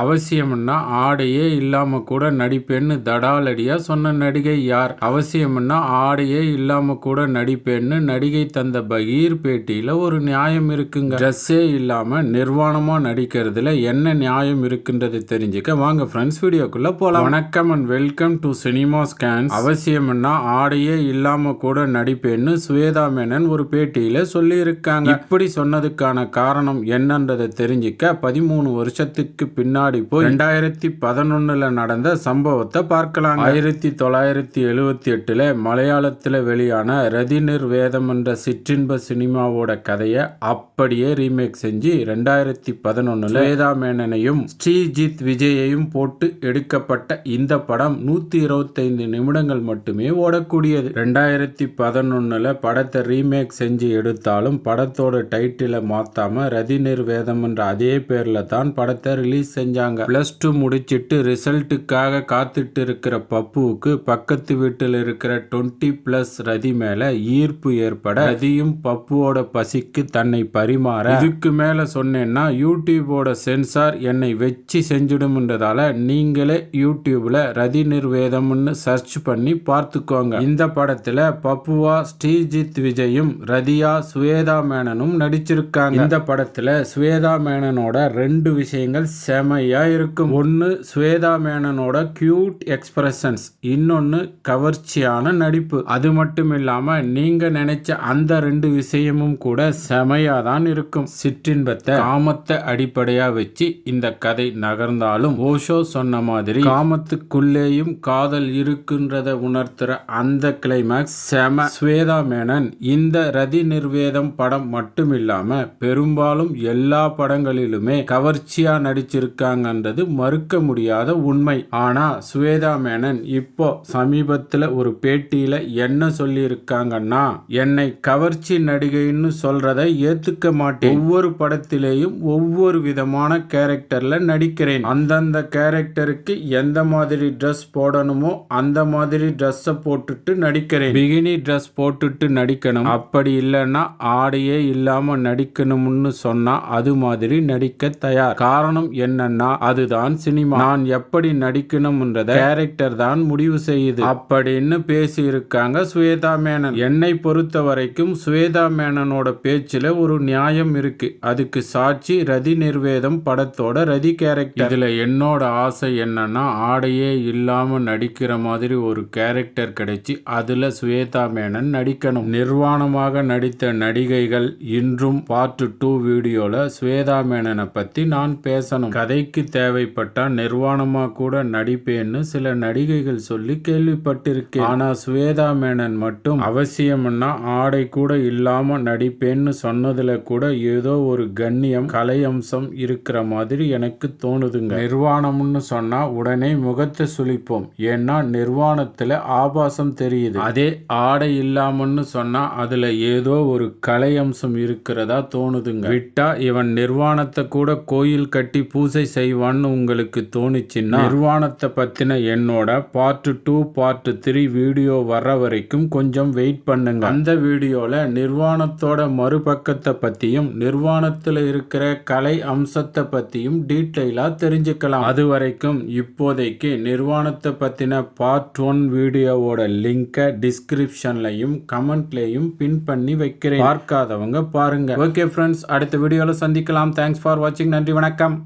அவசியம்னா ஆடையே இல்லாம கூட நடிப்பேன்னு தடாலடியா சொன்ன நடிகை யார்? அவசியம்னா ஆடையே இல்லாம கூட நடிப்பேன்னு நடிகை தந்த பகீர் பேட்டியில ஒரு நியாயம் இருக்குங்க. ட்ரெஸ்ஸே இல்லாம நிர்வாணமா நடிக்கிறதுல என்ன நியாயம் இருக்குன்றது தெரிஞ்சுக்க வாங்க ஃப்ரெண்ட்ஸ் வீடியோக்குள்ள போலாம். வணக்கம் and welcome to cinema scan அவசியம்னா ஆடையே இல்லாம கூட நடிப்பேன்னு சுவேதா மேனன் ஒரு பேட்டியில சொல்லி இருக்காங்க இப்படி சொன்னதுக்கான காரணம் என்னன்றதை தெரிஞ்சுக்க பதிமூணு வருஷத்துக்கு பின்னாடி போய் ரெண்டாயிரத்தி பதினொன்னுல நடந்த சம்பவத்தை பார்க்கலாம் ஆயிரத்தி தொள்ளாயிரத்தி எழுவத்தி எட்டுல மலையாளத்துல வெளியான ரதிநிர் வேதம் என்ற சிற்றின்ப சினிமாவோட கதையை அப்படியே ரீமேக் செஞ்சு ரெண்டாயிரத்தி பதினொன்னுல வேதா மேனனையும் ஸ்ரீஜித் விஜயையும் போட்டு எடுக்கப்பட்ட இந்த படம் நூத்தி இருபத்தைந்து நிமிடங்கள் மட்டுமே ஓடக்கூடியது. ரெண்டாயிரத்தி பதினொன்னுல படத்தை ரீமேக் செஞ்சு எடுத்தாலும் படத்தோட டைட்டிலை மாத்தாம ரதிநிர் வேதம் என்ற அதே பேர்ல தான் படத்தை ரிலீஸ் செஞ்சாங்க பிளஸ் டூ முடிச்சிட்டு ரிசல்ட்டுக்காக காத்துட்டு இருக்கிற பப்புவுக்கு பக்கத்து வீட்டில் இருக்கிற டுவெண்ட்டி பிளஸ் ரதி மேல ஈர்ப்பு ஏற்பட ரதியும் பப்புவோட பசிக்கு தன்னை பரிமாற இதுக்கு மேல சொன்னேன்னா யூடியூபோட சென்சார் என்னை வச்சு செஞ்சிடும்ன்றதால நீங்களே யூடியூப்ல ரதி நிர்வேதம்னு சர்ச் பண்ணி பார்த்துக்கோங்க. இந்த படத்துல பப்புவா ஸ்ரீஜித் விஜயும் ரதியா சுவேதா மேனனும் நடிச்சிருக்காங்க. இந்த படத்துல சுவேதா மேனனோட ரெண்டு விஷயங்கள் செம்மையாக இருக்கும் ஒன்னு ஸ்வேதா மேனனோட கியூட் எக்ஸ்பிரஷன்ஸ் இன்னொன்னு கவர்ச்சியான நடிப்பு. அது மட்டும் இல்லாமல் நீங்கள் நினைச்ச அந்த ரெண்டு விஷயமும் கூட செமையா தான் இருக்கும். சிற்றின்பத்தை காமத்தை அடிப்படையாக வச்சு இந்த கதை நகர்ந்தாலும் ஓஷோ சொன்ன மாதிரி காமத்துக்குள்ளேயும் காதல் இருக்குன்றத உணர்த்துற அந்த கிளைமேக்ஸ் செம. ஸ்வேதா மேனன் இந்த ரதி நிர்வேதம் படம் மட்டும் இல்லாம பெரும்பாலும் எல்லா படங்களிலுமே கவர்ச்சியா நடிச்சிருக்காங்கன்றது மறுக்க முடியாத உண்மை. ஆனா சுவேதா மேனன் இப்போ சமீபத்துல ஒரு பேட்டியில என்ன சொல்லியிருக்காங்கன்னா என்னை கவர்ச்சி நடிகைன்னு சொல்றதை ஏத்துக்க மாட்டேன். ஒவ்வொரு படத்திலேயும் ஒவ்வொரு விதமான கேரக்டர்ல நடிக்கிறேன். அந்தந்த கேரக்டருக்கு எந்த மாதிரி ட்ரெஸ் போடணுமோ அந்த மாதிரி ட்ரெஸ்ஸை போட்டுட்டு நடிக்கிறேன். பிகினி ட்ரெஸ் போட்டுட்டு நடிக்கணும். அப்படி இல்லைன்னா ஆடையே இல்லாம நடிக்கணும்னு சொன்னா அது மாதிரி நடிக்க தயார். காரணம் என்னன்னா அதுதான் சினிமா. நான் எப்படி நடிக்கணும்ன்றத கேரக்டர் தான் முடிவு செய்யுது. அப்படின்னு பேசி இருக்காங்க மேனன். என்னை பொறுத்த வரைக்கும் சுவேதா மேனனோட பேச்சுல ஒரு நியாயம் இருக்கு. அதுக்கு சாட்சி ரதி நிர்வேதம் படத்தோட ரதி கேரக்டர். இதுல என்னோட ஆசை என்னன்னா ஆடையே இல்லாம நடிக்கிற மாதிரி ஒரு கேரக்டர் கிடைச்சி அதுல சுவேதா மேனன் நடிக்கணும். நிர்வாணமாக நடித்த நடிகைகள் இன்றும் பார்ட் டூ வீடியோல சுவேதா மேனனை பத்தி நான் பேசணும். கதை நடிகைக்கு தேவைப்பட்டா நிர்வாணமா கூட நடிப்பேன்னு சில நடிகைகள் சொல்லி கேள்விப்பட்டிருக்கேன். ஆனா சுவேதா மேனன் மட்டும் அவசியம்னா ஆடை கூட இல்லாம நடிப்பேன்னு சொன்னதுல கூட ஏதோ ஒரு கண்ணியம் கலை அம்சம் இருக்கிற மாதிரி எனக்கு தோணுதுங்க. நிர்வாணம்னு சொன்னா உடனே முகத்தை சுழிப்போம் ஏன்னா நிர்வாணத்துல ஆபாசம் தெரியுது. அதே ஆடை இல்லாமன்னு சொன்னா அதுல ஏதோ ஒரு கலை அம்சம் இருக்கிறதா தோணுதுங்க. விட்டா இவன் நிர்வாணத்தை கூட கோயில் கட்டி பூஜை செய்வான்னு உங்களுக்கு தோணுச்சுன்னா நிர்வாணத்தை பற்றின என்னோட part two part three video வர்ற வரைக்கும் கொஞ்சம் வெயிட் பண்ணுங்க. அந்த வீடியோவில் நிர்வாணத்தோட மறுபக்கத்தை பற்றியும் நிர்வாணத்தில் இருக்கிற கலை அம்சத்தை பற்றியும் டீட்டெயிலாக தெரிஞ்சுக்கலாம். அது வரைக்கும் இப்போதைக்கு நிர்வாணத்தை பற்றின பார்ட் ஒன் வீடியோவோட லிங்கை டிஸ்கிரிப்ஷன்லையும் கமெண்ட்லையும் பின் பண்ணி வைக்கிறேன். பார்க்காதவங்க பாருங்க. ஓகே ஃப்ரெண்ட்ஸ் அடுத்த வீடியோவில் சந்திக்கலாம். தேங்க்ஸ் ஃபார் வாட்சிங் நன்றி வணக்கம்.